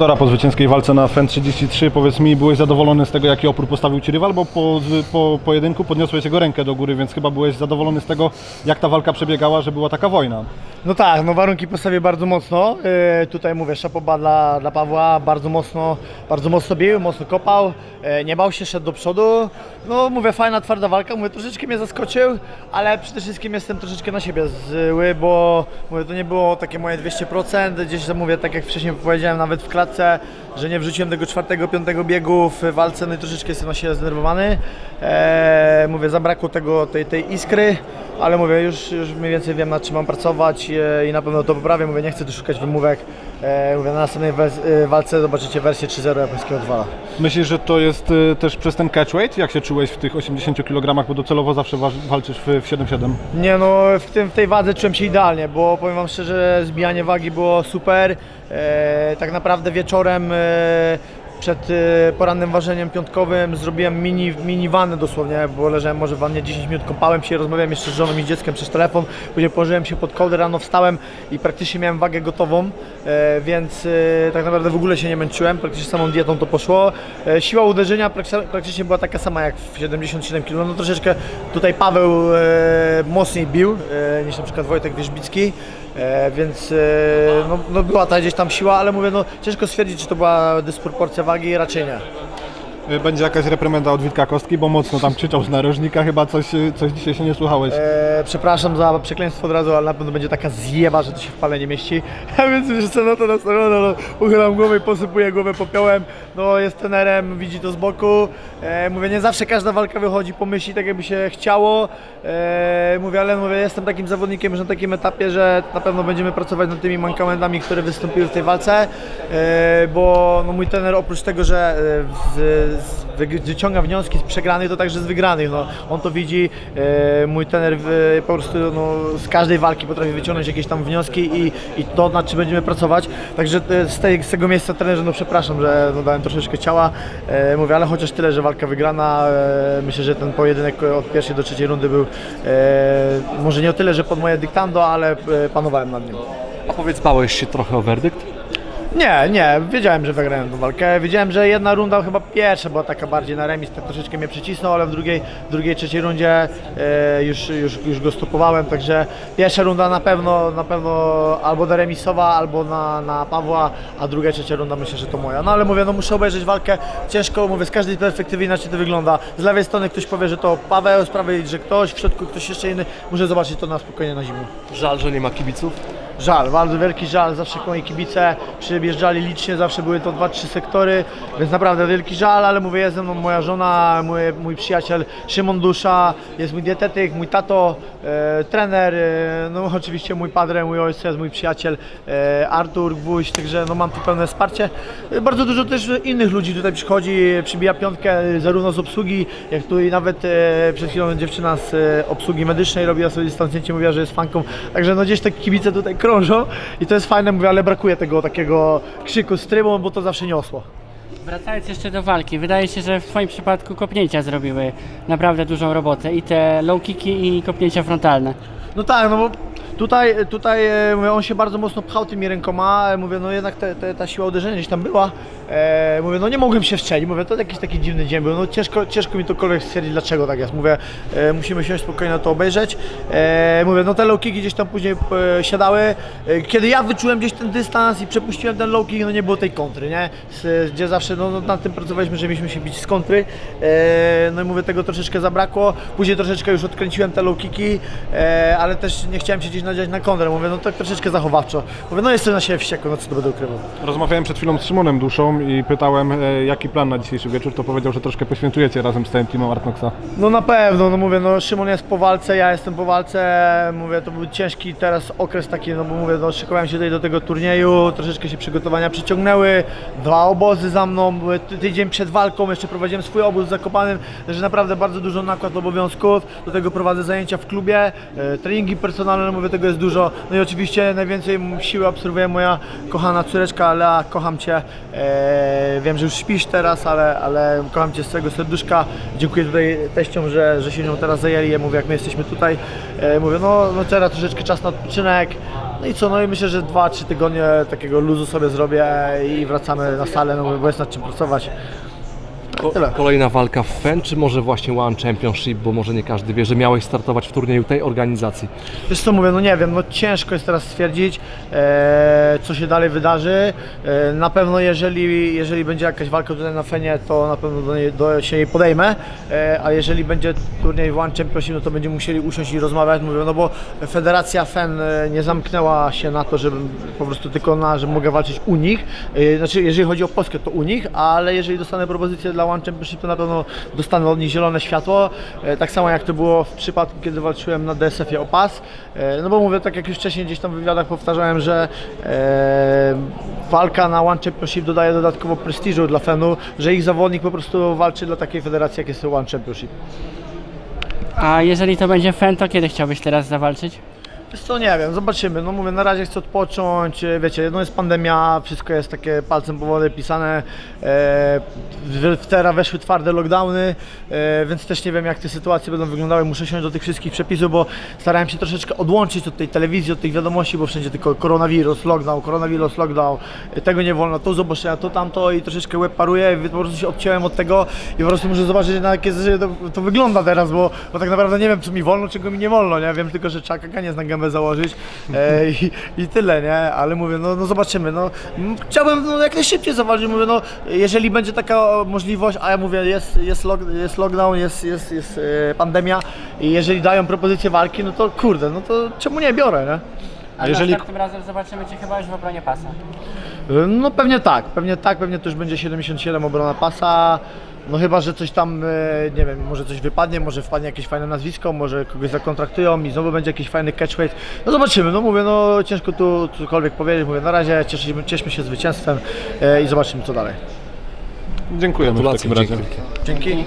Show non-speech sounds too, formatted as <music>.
Dora po zwycięskiej walce na FEN 33, powiedz mi, byłeś zadowolony z tego, jaki opór postawił Ci rywal, bo po, po pojedynku podniosłeś jego rękę do góry, więc chyba byłeś zadowolony z tego, jak ta walka przebiegała, że była taka wojna. No tak, no warunki postawię bardzo mocno. Yy, tutaj mówię, szapoba dla, dla Pawła, bardzo mocno, bardzo mocno bił, mocno kopał, yy, nie bał się, szedł do przodu. No mówię, fajna, twarda walka, mówię, troszeczkę mnie zaskoczył, ale przede wszystkim jestem troszeczkę na siebie zły, bo mówię, to nie było takie moje 200%, gdzieś mówię, tak jak wcześniej powiedziałem, nawet w klatce, że nie wrzuciłem tego czwartego, piątego biegu w walce, no i troszeczkę jestem siebie zdenerwowany. Eee, mówię, zabrakło tego, tej, tej iskry, ale mówię, już, już mniej więcej wiem nad czym mam pracować e, i na pewno to poprawię. Mówię, nie chcę tu szukać wymówek. E, mówię, na następnej e, walce zobaczycie wersję 3.0 japońskiego 2. Myślisz, że to jest y, też przez ten catchweight? Jak się czułeś w tych 80 kg, bo docelowo zawsze wa- walczysz w, w 7-7? Nie no, w, tym, w tej wadze czułem się idealnie, bo powiem Wam szczerze, zbijanie wagi było super. E, tak naprawdę wieczorem e, przed e, porannym ważeniem piątkowym zrobiłem mini, mini wannę dosłownie, bo leżałem może w wannie 10 minut, kąpałem się, rozmawiałem jeszcze z żoną i dzieckiem przez telefon, później położyłem się pod kołdę, rano wstałem i praktycznie miałem wagę gotową, więc tak naprawdę w ogóle się nie męczyłem, praktycznie samą dietą to poszło. Siła uderzenia praktycznie, była taka sama jak w 77 kg, no troszeczkę tutaj Paweł mocniej bił niż na przykład Wojtek Wierzbicki. E, więc e, no, no była ta gdzieś tam siła, ale mówię, no ciężko stwierdzić, czy to była dysproporcja wagi, raczej nie. Y, Będzie jakaś reprymenda od Witka Kostki, bo mocno tam krzyczał z narożnika, chyba coś, y, coś dzisiaj się nie słuchałeś. E, przepraszam za przekleństwo od razu, ale na pewno będzie taka zjeba, że to się w pale nie mieści. <laughs> A więc już jestem na to nastawiony, no, uchylam głowę i posypuję głowę popiołem. No jest trenerem, widzi to z boku. E, mówię, nie zawsze każda walka wychodzi po myśli, tak jakby się chciało. E, mówię, ale mówię, jestem takim zawodnikiem już na takim etapie, że na pewno będziemy pracować nad tymi mankamentami, które wystąpiły w tej walce. E, bo no, mój trener oprócz tego, że e, wyciąga wnioski z przegranych, to także z wygranych. No, on to widzi, e, mój trener e, po prostu no, z każdej walki potrafi wyciągnąć jakieś tam wnioski i, i to nad czym będziemy pracować. Także e, z, tej, z tego miejsca trenerze, no przepraszam, że no, dałem troszeczkę ciała, e, mówię, ale chociaż tyle, że walka wygrana, e, myślę, że ten pojedynek od pierwszej do trzeciej rundy był e, może nie o tyle, że pod moje dyktando, ale e, panowałem nad nim. A powiedz, bałeś się trochę o werdykt? Nie, nie, wiedziałem, że wygrałem tę walkę. Wiedziałem, że jedna runda, chyba pierwsza była taka bardziej na remis, tak troszeczkę mnie przycisnął, ale w drugiej, drugiej trzeciej rundzie e, już, już, już go stopowałem, także pierwsza runda na pewno, na pewno albo na remisowa, albo na, na Pawła, a druga, trzecia runda myślę, że to moja. No ale mówię, no muszę obejrzeć walkę, ciężko, mówię, z każdej perspektywy inaczej to wygląda. Z lewej strony ktoś powie, że to Paweł, z prawej, że ktoś, w środku ktoś jeszcze inny. Muszę zobaczyć to na spokojnie na zimę. Żal, że nie ma kibiców? Żal, bardzo wielki żal, zawsze moi kibice przyjeżdżali licznie, zawsze były to 2-3 sektory, więc naprawdę wielki żal, ale mówię, jest ze mną moja żona, mój, mój przyjaciel Szymon Dusza, jest mój dietetyk, mój tato, e, trener, e, no <laughs> oczywiście mój padre, mój ojciec, mój przyjaciel e, Artur Gwóźdź, także no mam tu pełne wsparcie. Bardzo dużo też innych ludzi tutaj przychodzi, przybija piątkę zarówno z obsługi, jak tu i nawet e, przed chwilą dziewczyna z e, obsługi medycznej robiła sobie dystancjęcie, mówiła, że jest fanką, także no gdzieś te kibice tutaj krążą i to jest fajne, mówię, ale brakuje tego takiego krzyku z trybą, bo to zawsze niosło. Wracając jeszcze do walki, wydaje się, że w Twoim przypadku kopnięcia zrobiły naprawdę dużą robotę. I te low kicki i kopnięcia frontalne. No tak, no bo tutaj, tutaj e, mówię, on się bardzo mocno pchał tymi rękoma, e, mówię, no jednak te, te, ta siła uderzenia gdzieś tam była, e, mówię, no nie mogłem się wstrzelić, mówię, to jakiś taki dziwny dzień był, no ciężko, ciężko mi tokolwiek stwierdzić, dlaczego tak jest, mówię, e, musimy siąść spokojnie na to obejrzeć, e, mówię, no te low kicki gdzieś tam później e, siadały, e, kiedy ja wyczułem gdzieś ten dystans i przepuściłem ten low kick, no nie było tej kontry, nie, z, gdzie zawsze, no, no nad tym pracowaliśmy, że mieliśmy się bić z kontry, e, no i mówię, tego troszeczkę zabrakło, później troszeczkę już odkręciłem te low kicki, e, ale też nie chciałem się gdzieś nadziać na kontrę, mówię, no tak troszeczkę zachowawczo, mówię, no jestem na siebie wściekły, no co to będę ukrywał. Rozmawiałem przed chwilą z Szymonem Duszą i pytałem, e, jaki plan na dzisiejszy wieczór, to powiedział, że troszkę poświętujecie razem z całym teamem Artnoxa. No na pewno, no mówię, no Szymon jest po walce, ja jestem po walce, mówię, to był ciężki teraz okres taki, no bo mówię, no szykowałem się tutaj do tego turnieju, troszeczkę się przygotowania przyciągnęły, dwa obozy za mną, były ty- tydzień przed walką, jeszcze prowadziłem swój obóz w Zakopanem, także naprawdę bardzo dużo nakład obowiązków, do tego prowadzę zajęcia w klubie, e, treningi personalne, no mówię, tego jest dużo, no i oczywiście najwięcej siły absorbuje moja kochana córeczka Lea, kocham Cię, e, wiem, że już śpisz teraz, ale, ale kocham Cię z całego serduszka, dziękuję tutaj teściom, że, że się nią teraz zajęli, ja mówię, jak my jesteśmy tutaj, e, mówię, no, no teraz troszeczkę czas na odpoczynek, No i co, no i myślę, że 2-3 tygodnie takiego luzu sobie zrobię i wracamy na salę, no bo jest nad czym pracować. Ko- Tyle. kolejna walka w FEN, czy może właśnie One Championship, bo może nie każdy wie, że miałeś startować w turnieju tej organizacji. Wiesz co mówię, no nie wiem, no ciężko jest teraz stwierdzić, e, co się dalej wydarzy. E, na pewno jeżeli, jeżeli będzie jakaś walka tutaj na Fenie, to na pewno do niej, do, się jej podejmę, e, a jeżeli będzie turniej w One Championship, no to będziemy musieli usiąść i rozmawiać, mówię, no bo Federacja FEN e, nie zamknęła się na to, żebym po prostu tylko na, że mogę walczyć u nich, e, znaczy jeżeli chodzi o Polskę, to u nich, ale jeżeli dostanę propozycję dla One Championship, to na pewno dostanę od nich zielone światło, e, tak samo jak to było w przypadku, kiedy walczyłem na DSF-ie o pas, E, No bo mówię, tak jak już wcześniej gdzieś tam w wywiadach powtarzałem, że e, walka na One Championship dodaje dodatkowo prestiżu dla Fenu, że ich zawodnik po prostu walczy dla takiej federacji, jak jest One Championship. A jeżeli to będzie fen, to kiedy chciałbyś teraz zawalczyć? Wiesz co, nie wiem, zobaczymy. No mówię, na razie chcę odpocząć, e, wiecie, no jest pandemia, wszystko jest takie palcem po wodę pisane, e, w, teraz weszły twarde lockdowny, e, więc też nie wiem jak te sytuacje będą wyglądały, muszę siąść do tych wszystkich przepisów, bo starałem się troszeczkę odłączyć od tej telewizji, od tych wiadomości, bo wszędzie tylko koronawirus, lockdown, koronawirus, lockdown, e, tego nie wolno, to zobaczenia, to tamto i troszeczkę łeb paruje, po prostu się odciąłem od tego i po prostu muszę zobaczyć na jakie to, to wygląda teraz, bo, bo tak naprawdę nie wiem co mi wolno, czego mi nie wolno, nie? Wiem tylko, że trzeba kaganiec na gębę założyć e, i, i tyle, nie? Ale mówię, no, no zobaczymy, no m, chciałbym no, jak najszybciej zawalczyć, mówię, no jeżeli będzie taka możliwość, a ja mówię, jest, jest, lock, jest lockdown, jest, jest, jest e, pandemia i jeżeli dają propozycję walki, no to kurde, no to czemu nie biorę, nie? A jeżeli- następnym razem zobaczymy Cię chyba już w obronie pasa. No pewnie tak, pewnie tak, pewnie to już będzie 77 obrona pasa. No chyba, że coś tam, e, nie wiem, może coś wypadnie, może wpadnie jakieś fajne nazwisko, może kogoś zakontraktują i znowu będzie jakiś fajny catchweight. No zobaczymy, no mówię, no ciężko tu cokolwiek powiedzieć, mówię, na razie cieszymy, cieszmy się zwycięstwem e, i zobaczymy co dalej. Dziękujemy w Gratulacje, takim razie. dzięki. Dzięki.